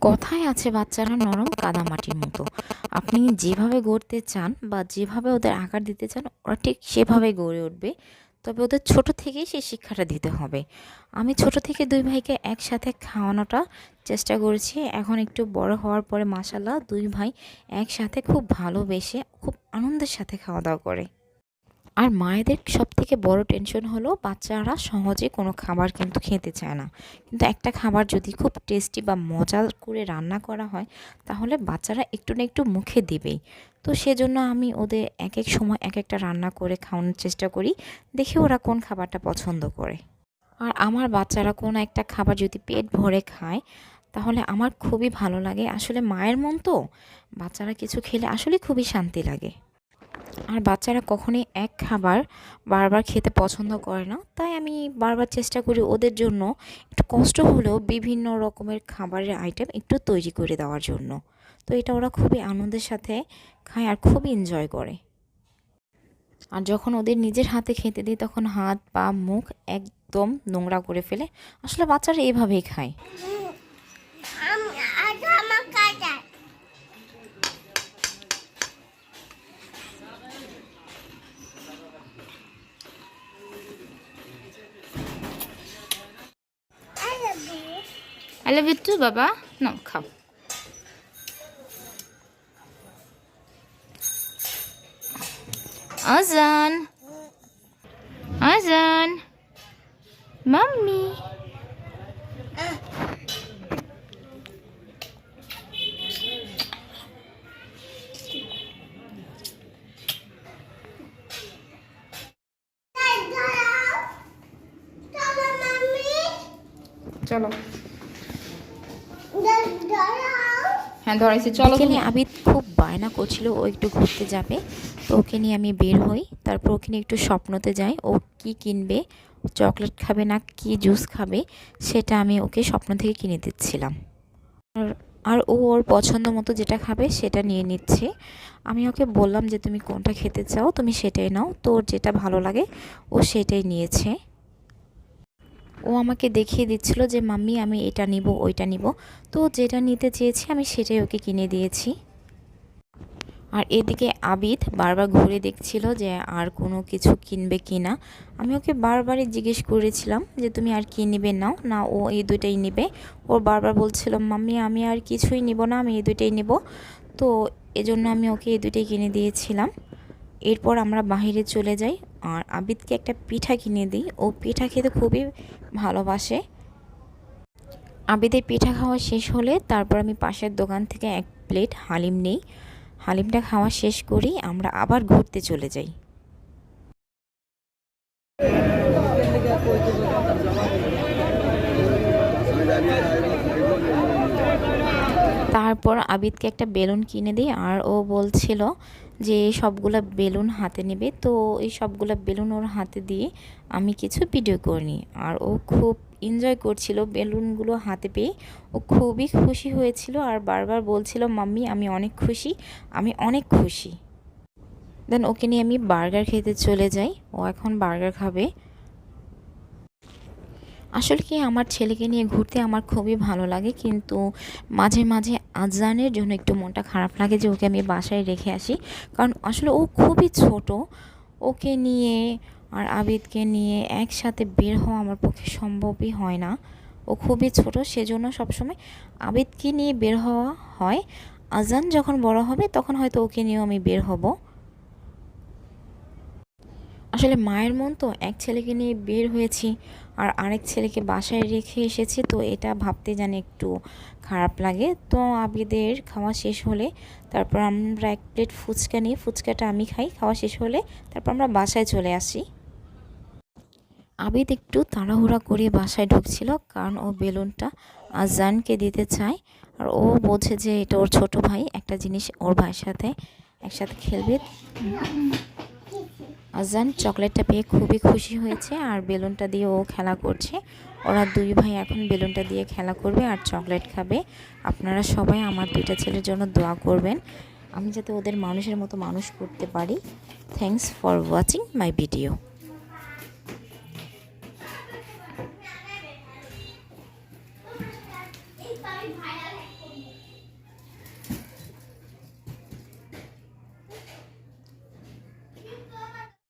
কথায় আছে বাচ্চারা নরম কাদামাটির মতো। আপনি যেভাবে গড়তে চান বা যেভাবে ওদের আকার দিতে চান, ওরা ঠিক সেভাবে গড়ে উঠবে। তবে ওদের ছোট থেকেই সেই শিক্ষাটা দিতে হবে। আমি ছোট থেকে দুই ভাইকে একসাথে খাওয়ানোটা চেষ্টা করেছি। এখন একটু বড় হওয়ার পরে মাসাল্লাহ দুই ভাই একসাথে খুব ভালোবেসে, খুব আনন্দের সাথে খাওয়া দাওয়া করে। আর মায়েদের সব থেকে বড় টেনশন হলো বাচ্চারা সহজে কোনো খাবার কিন্তু খেতে চায় না। কিন্তু একটা খাবার যদি খুব টেস্টি বা মজা করে রান্না করা হয়, তাহলে বাচ্চারা একটু না একটু মুখে দেবেই। তো সেজন্য আমি ওদের এক এক সময় এক একটা রান্না করে খাওয়ানোর চেষ্টা করি, দেখি ওরা কোন খাবারটা পছন্দ করে। আর আমার বাচ্চারা কোনো একটা খাবার যদি পেট ভরে খায়, তাহলে আমার খুবই ভালো লাগে। আসলে মায়ের মন তো, বাচ্চারা কিছু খেলে আসলে খুবই শান্তি লাগে। আর বাচ্চারা কখনোই এক খাবার বারবার খেতে পছন্দ করে না। তাই আমি বারবার চেষ্টা করি ওদের জন্য একটু কষ্ট হলেও বিভিন্ন রকমের খাবারের আইটেম একটু তৈরি করে দেওয়ার জন্য। তো এটা ওরা খুবই আনন্দের সাথে খায় আর খুবই এনজয় করে। আর যখন ওদের নিজের হাতে খেতে দিই, তখন হাত, পা, মুখ একদম নোংরা করে ফেলে। আসলে বাচ্চারা এভাবেই খায়। I love you too, বাবা। নাও খাও। আজান। আজান। মাম্মি। চলো। হ্যাঁ ধরেছি চলো তুমি। আবিদ খুব বায়না করছিল ও একটু ঘুরতে যাবে। তো ওকে নিয়ে আমি বের হই তারপর ওকে নিয়ে একটু স্বপ্নতে যাই। ও কি কিনবে চকলেট খাবে না কি জুস খাবে সেটা আমি ওকে স্বপ্ন থেকে কিনে দিচ্ছিলাম। আর আর ও ওর পছন্দ মতো যেটা খাবে সেটা নিয়ে নিচ্ছে। আমি ওকে বললাম যে তুমি কোনটা খেতে চাও তুমি সেটাই নাও। তো ওর যেটা ভালো লাগে ও সেটাই নিয়েছে। ও আমাকে দেখিয়ে দিচ্ছিল যে, মাম্মি, আমি এটা নিব, ওইটা নিব। তো যেটা নিতে চেয়েছি, আমি সেটাই ওকে কিনে দিয়েছি। আর এদিকে আবিদ বারবার ঘুরে দেখছিল যে, আর কোনো কিছু কিনবে কি না? আমি ওকে বারবারই জিজ্ঞেস করেছিলাম যে, তুমি আর কি নিবে নাও? না, ও এই দুইটাই নেবে। ও বারবার বলছিল, মাম্মি, আমি আর কিছুই নিব না, আমি এই দুইটাই নেব। তো এজন্য আমি ওকে এই দুইটাই কিনে দিয়েছিলাম। এরপর আমরা বাইরে চলে যাই। আর আবিদকে একটা পিঠা কিনে দিই। ও পিঠা খেতে খুবই ভালোবাসে। আবিদের পিঠা খাওয়া শেষ হলে তারপর আমি পাশের দোকান থেকে এক প্লেট হালিম নেই। হালিমটা খাওয়া শেষ করি, আমরা আবার ঘুরতে চলে যাই। তারপর আবিদকে একটা বেলুন কিনে দিই, আর ও বলছিল যে সবগুলা বেলুন হাতে নেবে। তো এই সবগুলা বেলুন ওর হাতে দিয়ে আমি কিছু ভিডিও করিনি। আর ও খুব এনজয় করছিল বেলুনগুলো হাতে পেয়ে। ও খুবই খুশি হয়েছিল আর বারবার বলছিল, মাম্মি, আমি অনেক খুশি, আমি অনেক খুশি। দেন ওকে নিয়ে আমি বার্গার খেতে চলে যাই। ও এখন বার্গার খাবে। আসলে কি আমার ছেলেকে নিয়ে ঘুরতে আমার খুবই ভালো লাগে, কিন্তু মাঝে মাঝে আজানের জন্য একটু মনটা খারাপ লাগে যে ওকে আমি বাসায় রেখে আসি। কারণ আসলে ও খুবই ছোট, ওকে নিয়ে আর আবিদকে নিয়ে একসাথে বের হওয়া আমার পক্ষে সম্ভবই হয় না। ও খুবই ছোট, সেজন্য সবসময় আবিদকে নিয়ে বের হওয়া হয়। আজান যখন বড় হবে, তখন হয়তো ওকে নিয়েও আমি বের হব। আসলে মায়ের মন তো এক ছেলেকে নিয়ে বের হয়েছি আর আরেক ছেলেকে বাসায় রেখে এসেছি, তো এটা ভাবতে জানি একটু খারাপ লাগে। তো আবিদের খাওয়া শেষ হলে তারপর আমরা এক প্লেট ফুচকা নিই, ফুচকাটা আমি খাই, খাওয়া শেষ হলে তারপর আমরা বাসায় চলে আসি। আবিদ একটু তাড়াহুড়া করে বাসায় ঢুকছিল, কারণ ও বেলুনটা আজানকে দিতে চায়, আর ও বোঝে যে এটা ওর ছোট ভাই, একটা জিনিস ওর ভাইয়ের সাথে একসাথে খেলবে। আজান চকলেটটা পেয়ে খুবই খুশি হয়েছে আর বেলুনটা দিয়ে ও খেলা করছে। ওরা দুই ভাই এখন বেলুনটা দিয়ে খেলা করবে আর চকলেট খাবে। আপনারা সবাই আমার দুইটা ছেলের জন্য দোয়া করবেন। আমি যাতে ওদের মানুষের মতো মানুষ করতে পারি। Thanks for watching my video